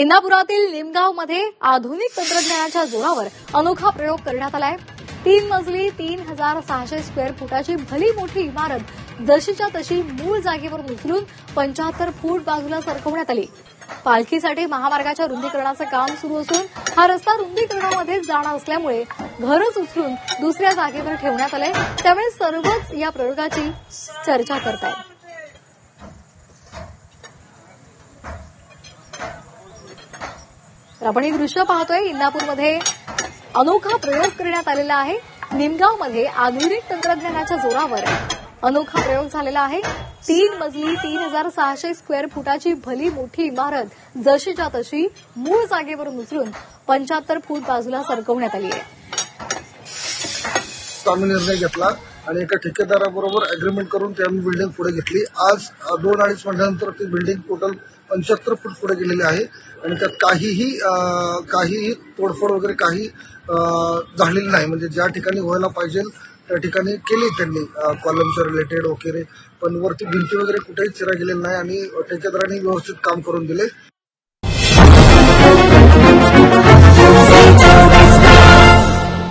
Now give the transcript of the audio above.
इंदापुरातील निमगावमध्ये आधुनिक तंत्रज्ञानाच्या जोरावर अनोखा प्रयोग करण्यात आलाय. तीन मजली तीन हजार सहाशे स्क्वेअर फुटाची भली मोठी इमारत जशीच्या तशी मूळ जागेवर उचलून पंच्याहत्तर फूट बाजूला सरकवण्यात आली. पालखीसाठी महामार्गाच्या रुंदीकरणाचं काम सुरू असून हा रस्ता रुंदीकरणामध्ये जाणार असल्यामुळे घरच उचलून दुसऱ्या जागेवर ठेवण्यात आलंय. त्यामुळे सर्वच या प्रयोगाची चर्चा करतायत. तर आपण एक दृश्य पाहतोय. इंदापूरमध्ये अनोखा प्रयोग करण्यात आलेला आहे. निमगावमध्ये आधुनिक तंत्रज्ञानाच्या जोरावर अनोखा प्रयोग झालेला आहे. तीन मजली तीन हजार सहाशे स्क्वेअर फुटाची भली मोठी इमारत जशीच्या तशी मूळ जागेवरून उचलून पंच्याहत्तर फूट बाजूला सरकवण्यात आली आहे. आम्ही निर्णय घेतला. आणि एका ठेकेदाराबरोबर अग्रीमेंट करून ते आम्ही बिल्डिंग पुढे घेतली. आज दोन अडीच महिन्यानंतर ती बिल्डिंग टोटल पंच्याहत्तर फूट पुढे गेलेली आहे. आणि त्यात काहीही काहीही तोडफोड वगैरे काही झालेली नाही. म्हणजे ज्या ठिकाणी व्हायला पाहिजे त्या ठिकाणी केली त्यांनी कॉलमच्या रिलेटेड वगैरे. पण वरती भिंती वगैरे कुठेही चिरा गेलेली नाही आणि ठेकेदारांनी व्यवस्थित काम करून दिले.